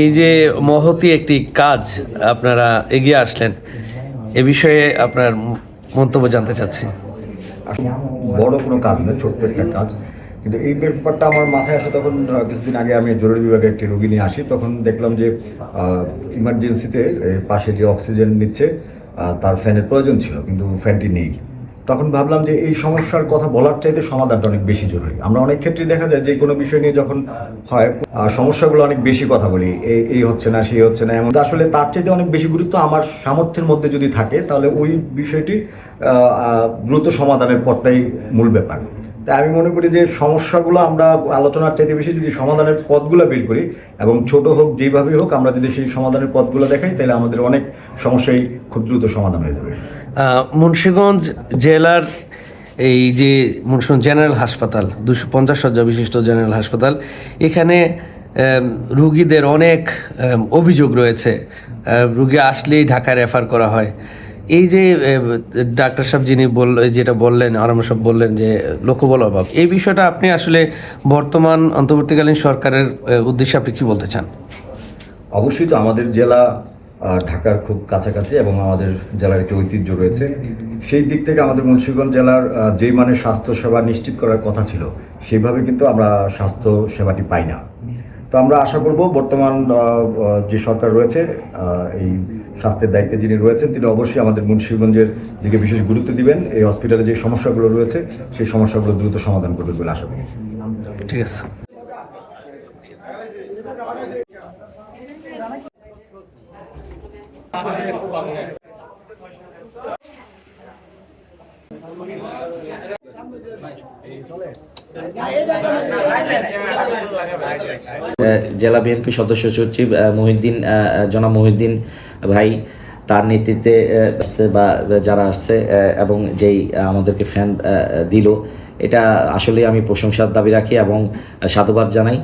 এই যে মহতি একটি কাজ আপনারা এগিয়ে আসলেন, এ বিষয়ে আপনার মন্তব্য জানতে চাচ্ছি। বড় কোনো কাজ না ছোট্ট একটা কাজ। কিন্তু এই ব্যাপারটা আমার মাথায় আসে তখন কিছুদিন আগে আমি জরুরি বিভাগে একটি রোগী নিয়ে আসি, তখন দেখলাম যে ইমার্জেন্সিতে পাশে যে অক্সিজেন নিচ্ছে তার ফ্যানের প্রয়োজন ছিল, কিন্তু ফ্যানটি নেই। তখন ভাবলাম যে এই সমস্যার কথা বলার চাইতে সমাধানটা অনেক বেশি জরুরি। আমরা অনেক ক্ষেত্রে দেখা যায় যে কোনো বিষয় নিয়ে যখন হয় সমস্যাগুলো অনেক বেশি কথা বলি এই হচ্ছে না, সেই হচ্ছে না, এমন আসলে তার চাইতে অনেক বেশি গুরুত্ব আমার সামর্থ্যের মধ্যে যদি থাকে, তাহলে ওই বিষয়টি দ্রুত সমাধানের পথটাই মূল ব্যাপার। তাই আমি মনে করি যে সমস্যাগুলো আমরা আলোচনার চাইতে বেশি যদি সমাধানের পথগুলো বের করি, এবং ছোট হোক যেভাবেই হোক, আমরা যদি সেই সমাধানের পথগুলো দেখাই, তাহলে আমাদের অনেক সমস্যাই খুব দ্রুত সমাধান হয়ে যাবে। মুন্সিগঞ্জ জেলার এই যে মুন্সিগঞ্জ জেনারেল হাসপাতাল, দুশো পঞ্চাশ শয্যা বিশিষ্ট জেনারেল হাসপাতাল, এখানে রুগীদের অনেক অভিযোগ রয়েছে। রুগী আসলেই ঢাকা রেফার করা হয়। এই যে ডাক্তার সাহেব যিনি বল, যেটা বললেন, আরাম সাহেব বললেন যে, লোকবল অভাব, এই বিষয়টা আপনি আসলে বর্তমান, অন্তর্বর্তীকালীন সরকারের উদ্দেশ্যে আপনি কি বলতে চান? অবশ্যই তো আমাদের জেলা ঢাকার খুব কাছাকাছি এবং আমাদের জেলার একটি ঐতিহ্য রয়েছে। সেই দিক থেকে আমাদের মুন্সিগঞ্জ জেলার আহ, যেই মানের স্বাস্থ্য সেবা নিশ্চিত করার কথা ছিল সেইভাবে কিন্তু আমরা স্বাস্থ্য সেবাটি পাই না। তো আমরা আশা করব বর্তমান যে সরকার রয়েছে এই স্বাস্থ্যের দায়িত্বে যিনি রয়েছেন তিনি অবশ্যই আমাদের মুন্সিগঞ্জের দিকে বিশেষ গুরুত্ব দিবেন। এই হসপিটালে যে সমস্যাগুলো রয়েছে সেই সমস্যাগুলো দ্রুত সমাধান করবেন বলে আশা করি। ঠিক আছে। জেলা বিএনপি সদস্য সচিব মহিউদ্দিন জনাব মহিউদ্দিন ভাই তার নেতৃত্বে আসছে বা যারা আসছে এবং যেই আমাদেরকে ফ্যান দিল। এটা আসলে আমি প্রশংসার দাবি রাখি এবং সাধুবাদ জানাই।